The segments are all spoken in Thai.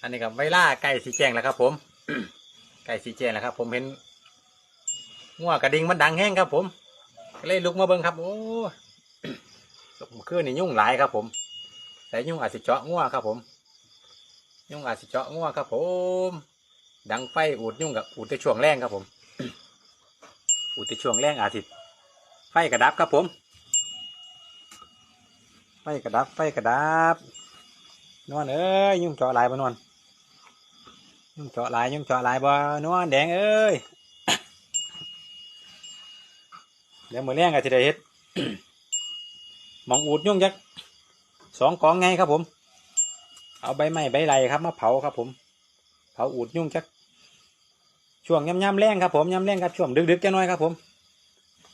อันนี้กับไวล่าไก่สีแจงแล้วครับผม ไก่สีแจงแล้วครับ ผมเห็นงัวกระดิ่งมันดังแห้งครับ ผมก็เลยลุกมาเบิ่งครับ โอ้ตกคืนนี่ยุ่งหลายครับ ผม แต่ยุ่งอาจสิเจาะงัวครับ ผม ยุ่งอาจสิเจาะงัวครับ ผม ดังไฟอูดยุ่งกับอูดในช่วงแรงครับ ผม อูดในช่วงแรงอาทิตย์ไฟกระดับครับผม ไฟกระดับไฟกระดับนวลเอ้ยยุ่งเจาะหลายบ่นวล ยุ่งเจาะลายยุ่งเจาะลายบ่นวลแดงเอ้ยเดี๋ยวมือแรงก็จะได้เฮ็ดมองอูดยุ่งจักสองกองไงครับผม เอาใบไม้ใบไรครับมาเผาครับ ผม เผาอูดยุ่งจักช่วงย่ำๆแรงครับผมย่ำแรงครับช่วงดึกๆจะน้อยครับผม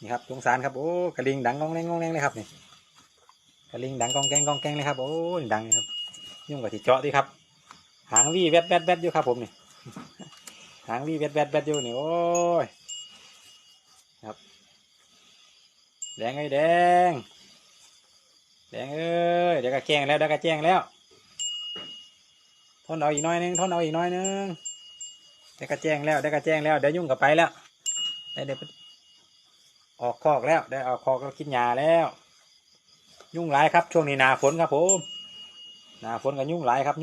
นี่ครับสงสารครับโอ้กระลิงดังกองแรงกองแรงเลยครับนี่กระลิงดังกองแกงกองแกงเลยครับโอ้ยดังครับ ยุ่งกับที่เจาะดีครับ หางวี่แวดแวดแวดอยู่ครับผมนี่หางวี่แวดแวดแวดอยู่นี่โอ้ยครับ แดงไอ้แดง แดงเอ้ยเดี๋ยวก็แจ้งแล้วเดี๋ยวก็แจ้งแล้วทนเอาอีกน้อยนึงทนเอาอีกน้อยนึงเดี๋ยวก็แจ้งแล้วเดี๋ยวก็แจ้งแล้วเดี๋ยวยุ่งกับไปแล้วได้เดี๋ยวออกคอกแล้วได้ออกคอกแล้วกินยาแล้ว ยุ่งหลายครับช่วงนี้หนาฝนครับผมหนาฝนกับยุ่งหลายครับ